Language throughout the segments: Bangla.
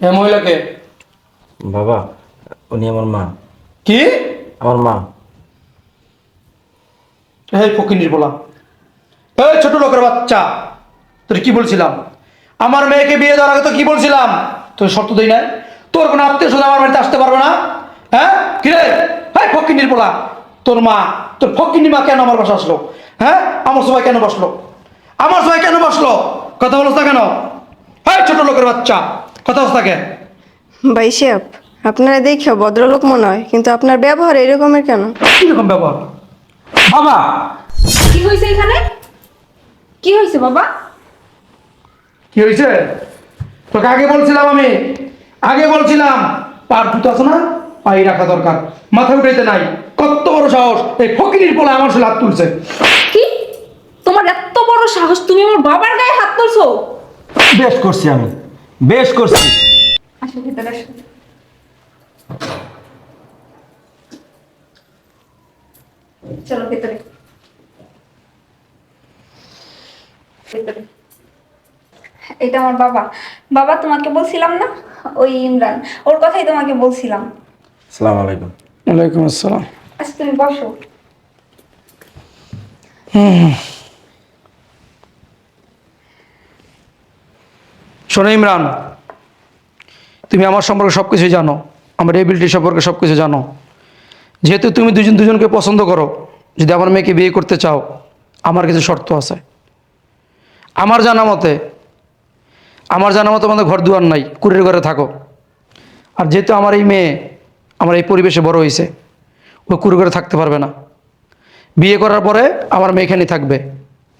এ মহিলাকে। বাবা উনি আমার মা। কি? আমার মা। এই ফকিনির বলা। এই ছোট লোকের বাচ্চা তোর কি বলছিলাম? আমার মেয়েকে বিয়ে দেওয়ার আগে তো কি বলছিলাম? তোর শর্ত দেই না তোর কোনো আত্মীয় স্বজন আমার বাড়িতে আসতে পারবে না। হ্যাঁ? কি রে? হ্যাঁ ফকিনির বলা। তোর মা তোর ফকিনি মা কেন আমার বাসা আসলো? হ্যাঁ? আমার সবাই কেন বসল? আমার সবাই কেন বসল? কথা বলছ না কেন? হ্যাঁ ছোট লোকের বাচ্চা। কথা না ভাই সাহেব আপনারা দেখে ভদ্রলোক মনে হয় কিন্তু আপনার ব্যবহার এরকমের কেন? কীরকম ব্যবহার? বাবা! কি হয়েছে এখানে? কি হয়েছে বাবা? কি হয়েছে তোকে আগে বলছিলাম আমি। আগে বলছিলাম পার জুতো আছে না? পাই রাখা দরকার। মাথা উঠাইতে নাই। কত বড় সাহস। এই ফকিরির পোলা আমার সাথে হাত তুলছে। কি? তোমার এত বড় সাহস তুমি আমার বাবার গায়ে হাত তুলছো? বেশ করছি আমি। বেশ করছি। আসো ভিতরে আসো। চলো ভিতরে। ভিতরে। এটা আমার বাবা। বাবা তোমাকে বলছিলাম না? ওই ইমরান। ওর কথাই তোমাকে বলছিলাম। সালাম আলাইকুম। ওয়ালাইকুম আসসালাম। আচ্ছা তুমি বসো। শোনো ইমরান, তুমি আমার সম্পর্কে সব কিছুই জানো, আমার এবিলিটি সম্পর্কে সব কিছু জানো। যেহেতু তুমি দুজন দুজনকে পছন্দ করো, যদি আমার মেয়েকে বিয়ে করতে চাও, আমার কিছু শর্ত আছে। আমার জানা মতে, আমার জানা মতো আমাদের ঘর দুয়ার নাই, কুড়ির ঘরে থাকো। আর যেহেতু আমার এই মেয়ে, আমার এই পরিবেশে বড় হয়েছে ও কুড়ি ঘরে থাকতে পারবে না। বিয়ে করার পরে আমার মেয়ে এখানেই থাকবে,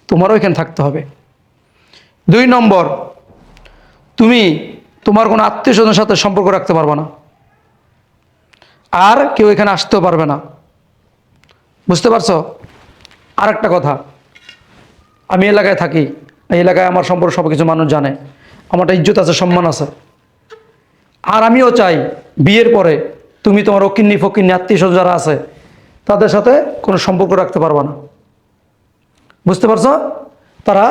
তোমারও এখানে থাকতে হবে। দুই নম্বর তুমি তোমার কোনো আত্মীয় স্বজনের সাথে সম্পর্ক রাখতে পারবে না। আর কেউ এখানে আসতেও পারবে না। বুঝতে পারছ? আর একটা কথা। আমি এলাকায় থাকি। এই এলাকায় আমার সম্পর্কে সব কিছু মানুষ জানে। আমার একটা ইজ্জত আছে, সম্মান আছে। আর আমিও চাই বিয়ের পরে তুমি তোমার অকিন্নি ফকিন্নি আত্মীয় স্বজন যারা আছে, তাদের সাথে কোনো সম্পর্ক রাখতে পারবে না। বুঝতে পারছ? তারা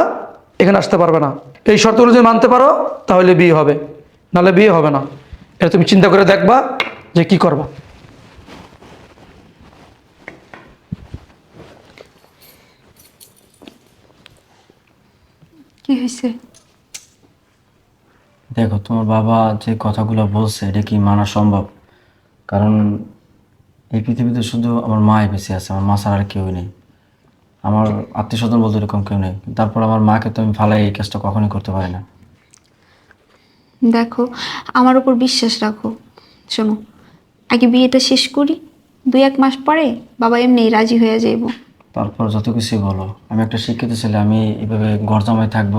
এখানে আসতে পারবে না। এই শর্তগুলো যদি মানতে পারো তাহলে বিয়ে হবে। নাহলে বিয়ে হবে না। এটা তুমি চিন্তা করে দেখবা যে কি করবা। কি হয়েছে? দেখো তোমার বাবা যে কথাগুলো বলছে এটা কি মানা সম্ভব? কারণ এই পৃথিবীতে শুধু আমার মাই বেঁচে আছে আমার মা ছাড়া আর কেউই নেই। আমার আত্মীয় স্বজন বলতে এরকম কেউ নেই। তারপর আমার মাকে তো আমি ফালাই এই কাজটা কখনোই করতে পারি না। দেখো আমার উপর বিশ্বাস রাখো। শোনো আগে বিয়েটা শেষ করি দুই এক মাস পরে বাবা এমনি রাজি হয়ে যাইব। তারপর যত কিছুই বলো আমি একটা শিক্ষিত ছেলে আমি এইভাবে ঘর জামাই থাকব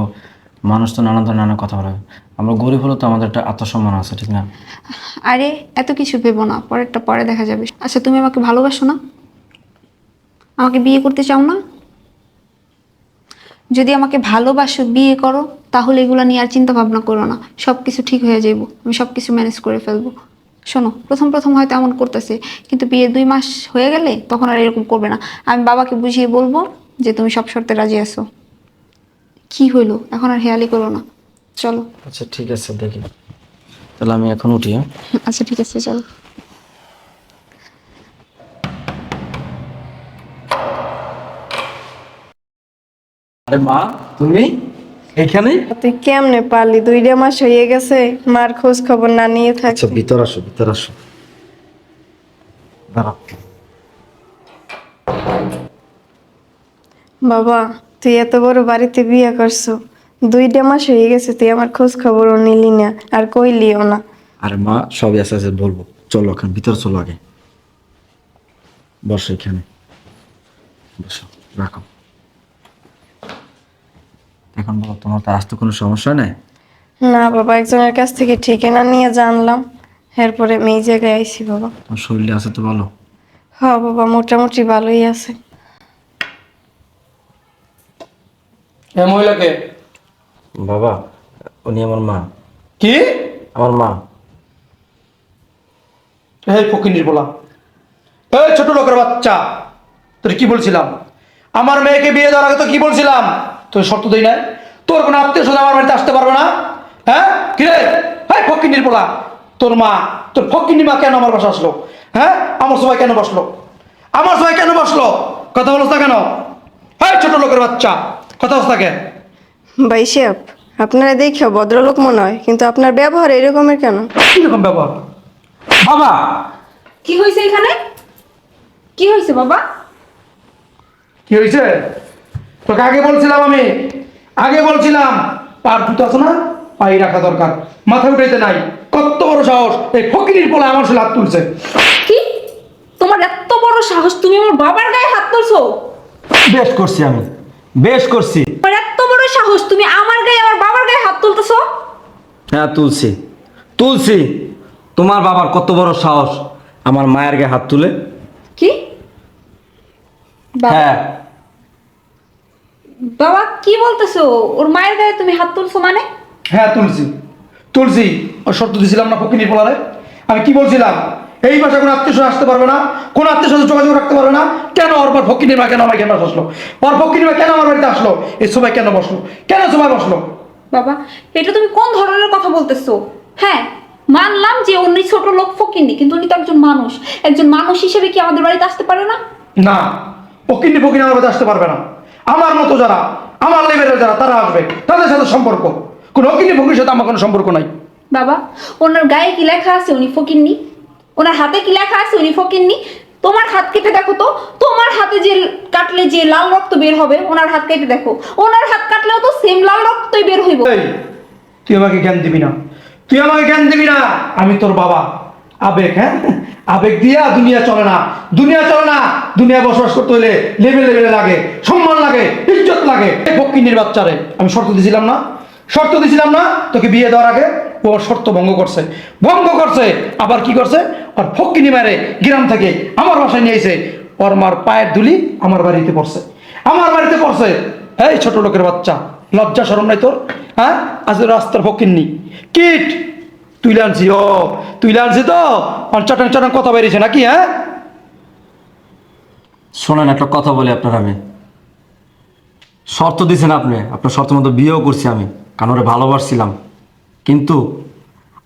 মানুষ তো নানান ধরনের নানা কথা বলে। আমরা গরিব হলেও তো আমাদের একটা আত্মসম্মান আছে ঠিক না? আরে এত কিছু ভেবো না পরেরটা পরে দেখা যাবে। আচ্ছা তুমি আমাকে ভালোবাসো না? আমাকে বিয়ে করতে চাও না? যদি আমাকে ভালোবাসো বিয়ে করো তাহলে এগুলো নিয়ে আর চিন্তা ভাবনা করো না। সব কিছু ঠিক হয়ে যাইব। আমি সব কিছু ম্যানেজ করে ফেলব। শোনো প্রথম প্রথম হয়তো এমন করতেছে কিন্তু বিয়ে দুই মাস হয়ে গেলে তখন আর এরকম করবে না। আমি বাবাকে বুঝিয়ে বলব যে তুমি সব শর্তে রাজি আছো। কি হইল? এখন আর হেয়ালি করো না। চলো। আচ্ছা ঠিক আছে দেখি। তাহলে আমি এখন উঠি হ্যাঁ? আচ্ছা ঠিক আছে চলো। আরে মা তুমি এখানে? তুই কেমনে পারলি? দুইটা মাস হয়ে গেছে মার খোঁজ খবর না নিয়ে থাক। আচ্ছা ভিতর আসো ভিতর আসো। দাঁড়াও। বাবা তুই এত বড় বাড়িতে বিয়ে করছ। দুইটা মাস হয়ে গেছে তুই আমার খোঁজ খবরও নিলি না আর কইলিও না। আরে মা সবই আছে আছে বলব। চলো এখন ভিতর চলো আগে। বসো এখানে। বসো রাখো। এখন বলো তোমার তো আসতে কোনো সমস্যা নেই? না বাবা একজনের কাছ থেকে ঠিকানা নিয়ে জানলাম। এরপরে এই জায়গায় আইছি বাবা। তোমার শরীরে আছে তো ভালো? হ বাবা মোটামুটি ভালোই আছে। এ মহিলাকে? বাবা উনি আমার মা। কি? আমার মা। এই ফকিনির বলা। এই ছোট লোকের বাচ্চা তোর কি বলছিলাম? আমার মেয়েকে বিয়ে দেওয়ার আগে তো কি বলছিলাম? তোর শর্ত দেই না তোর কোনো আত্মীয় স্বজন আমার বাড়িতে আসতে পারবে না? হ্যাঁ? কি রে? এই ফকির ফকিনির পোলা। তোর মা তোর ফকিনি মা কেন আমার বাসা আসলো? হ্যাঁ? আমার সবাই কেন বসল? আমার সবাই কেন বসল? কথা বলছ না কেন? হ্যাঁ ছোট লোকের বাচ্চা। কথা বলছ না কেন ভাই সাহেব আপনারা দেখে ভদ্রলোক মনে হয় কিন্তু আপনার ব্যবহার এরকমের কেন? কীরকম ব্যবহার? বাবা! কি হয়েছে এখানে? কি হয়েছে বাবা? কি হয়েছে তোকে আগে বলছিলাম আমি আগে বলছিলাম পার জুতো আছে না? পাই রাখা দরকার। মাথা উঠাইতে নাই। কত বড় সাহস। এই ফকিরির পোলা আমার সাথে হাত তুলছে। কি? তোমার এত বড় সাহস তুমি আমার বাবার গায়ে হাত তুলছো? বেশ করছি আমি। বেশ করছি। তোমার এত বড় সাহস তুমি আমার গায়ে আমার বাবার গায়ে হাত তুলতেছো? হ্যাঁ তুলছি। তুলছি। তোমার বাবার কত বড় সাহস। আমার মায়ের গায়ে হাত তুলে। কি? বাবা? হ্যাঁ। বাবা কি বলতেছো? ওর মায়ের গায়ে তুমি হাত তুলছো মানে? হ্যাঁ তুলছি। তুলছি। ও শর্ত দিছিলাম না ফকিনির পোলারে আমি কি বলছিলাম? এই মাসে কোনো আত্মীয় আসতে পারবে না? কোনো আত্মীয় স্বজন যোগাযোগ রাখতে পারবে না? কেন ওর পর ফকিনির মা কেন আমার কেন আসলো ওর ফকিনির মা কেন আমার বাড়িতে আসলো? এই সবাই কেন বসল? কেন সবাই বসল? বাবা এটা তুমি কোন ধরনের কথা বলতেছো? হ্যাঁ মানলাম যে উনি ছোট লোক ফকিনি কিন্তু উনি তো একজন মানুষ। একজন মানুষ হিসেবে কি আমাদের বাড়িতে আসতে পারে না? না ফকিনি ফকিনি আমার বাড়িতে আসতে পারবে না। আমার মতো যারা আমার লেভেলের যারা তারা আসবে। তাদের সাথে সম্পর্ক। কোনো ফকিনি ফকির সাথে আমার কোনো সম্পর্ক নাই। বাবা ওনার গায়ে কি লেখা আছে উনি ফকিননি ওনার হাতে কি লেখা আছে উনি ফকিননি তোমার হাত কেটে দেখো তো। তোমার হাতে যে কাটলে যে লাল রক্ত বের হবে ওনার হাত কেটে দেখো। ওনার হাত কাটলেও তো সেম লাল রক্তই বের হইব। তুই আমাকে জ্ঞান দিবি না। তুই আমাকে জ্ঞান দিবি না। আমি তোর বাবা। আবেগ হ্যাঁ? আবেগ দিয়া দুনিয়া চলে না। দুনিয়া চলে না দুনিয়া বসবাস করতে হলে লেভেল লেভেলে লাগে, সম্মান লাগে, ইজ্জত লাগে। এই বাচ্চারে, আমি শর্ত দিছিলাম না? শর্ত দিছিলাম না? তোকে বিয়ে দেওয়ার আগে ও শর্ত ভঙ্গ করছে। ভঙ্গ করছে, আবার কি করছে? আর ফকিনি মারে গ্রাম থেকে আমার বাসায় নিয়ে এসে ওর মার পায়ের ধুলি আমার বাড়িতে পড়ছে। আমার বাড়িতে পড়ছে। এই ছোট লোকের বাচ্চা, লজ্জা সরম নাই তোর? হ্যাঁ? আজ রাস্তার ফকিননি। কিট! তুই লানছি ও তুই লানছি তো? আর চটাং চটাং কথা বেরিয়েছে নাকি হ্যাঁ? শোনেন একটা কথা বলি আপনার আমি। শর্ত দিয়েছেন আপনি। আপনার শর্ত মতো বিয়েও করছি আমি। কারণ ওরে ভালোবাসছিলাম। কিন্তু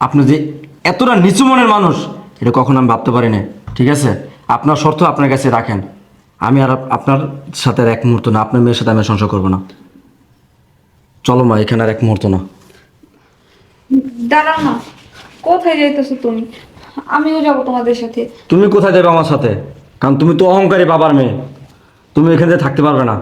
আপনি যে এতটা নিচু মনের মানুষ এটা কখনো আমি ভাবতে পারি না ঠিক আছে? আপনার শর্ত আপনার কাছে রাখেন। আমি আর আপনার সাথে আর এক মুহূর্ত না। আপনার মেয়ের সাথে আমি সংসার করব না। চলো মা এখানে আর এক মুহূর্ত না। দাঁড়াও না। কোথায় যাইতেছো তুমি? আমিও যাব তোমাদের সাথে। তুমি কোথায় যাবে আমার সাথে? কারণ তুমি তো অহংকারী বাবার মেয়ে। তুমি এখানে যেয়ে থাকতে পারবে না।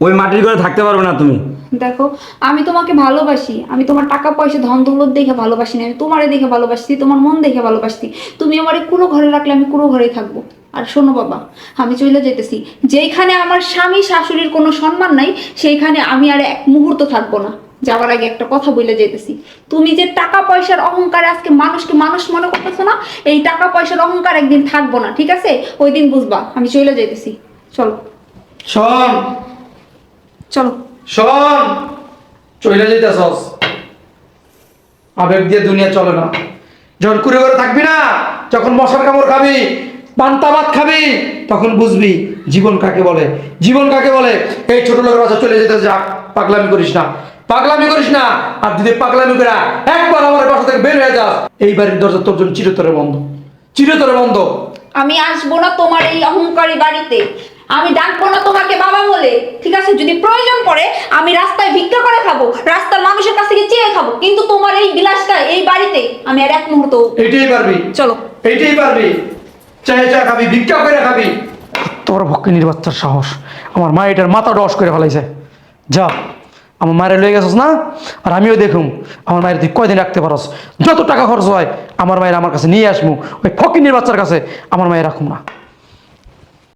ওই মাটির ঘরে থাকতে পারবে না তুমি। দেখো আমি তোমাকে ভালোবাসি। আমি তোমার টাকা পয়সা ধন দৌলত দেখে ভালোবাসি না। আমি তোমারে দেখে ভালোবাসি তোমার মন দেখে ভালোবাসি তুমি আমার কুড়ো ঘরে রাখলে আমি কুড়ো ঘরেই থাকব। আর শোনো বাবা আমি চলে যেতেছি যেইখানে আমার স্বামী শাশুড়ির কোনো সম্মান নাই সেইখানে আমি আর এক মুহূর্ত থাকব না। যাওয়ার আগে একটা কথা বলে যেতেছি তুমি যে টাকা পয়সার অহংকারে আজকে মানুষকে মানুষ মনে করতেছো না এই টাকা পয়সার অহংকার একদিন থাকব না ঠিক আছে? ওই দিন বুঝবা আমি চলে যেতেছি চলো। শোন। চলো। শোন। চলে যেতেছস আবেগ দিয়ে দুনিয়া চলে না। যখন কুড়ে করে থাকবি না যখন মশার কামড় খাবি পান্তা ভাত খাবি তখন বুঝবি জীবন কাকে বলে। জীবন কাকে বলে? এই ছোট লোকের বাসা চলে যেতে যা পাগলামি করিস না। পাগলামি করিস না। আর যদি পাগলামি করে একবার আমার বাসা থেকে বের হয়ে যাস এই বাড়ির দরজা তোর জন্য চিরতরে বন্ধ। চিরতরে বন্ধ। আমি আসব না তোমার এই অহংকারী বাড়িতে। আমি ডাকবো না তোমাকে বাবা বলে। ঠিক আছে? যদি প্রয়োজন পড়ে আমি রাস্তায় ভিক্ষা করে খাব রাস্তার মানুষের কাছ থেকে চেয়ে খাব। কিন্তু তোমার এই বিলাসটা এই বাড়িতে আমি আর এক মুহূর্ত এইটাই পারবি। চলো। এইটাই পারবি। চাই চা খাবি ভিক্ষা করে খাবি। তোর ভক্কিনীর বাচ্চার সাহস। আমার মা এটার মাথা ডস করে ফেলাইছে। যা। আমার মায়ের লয়ে গেছস না? আর আমিও দেখুম, আমার মায়ের তুই কয়দিন রাখতে পারস? যত টাকা খরচ হয়, আমার মায়ের আমার কাছে নিয়ে আসব। ওই ফকিনের বাচ্চার কাছে আমার মায়ের রাখুম না।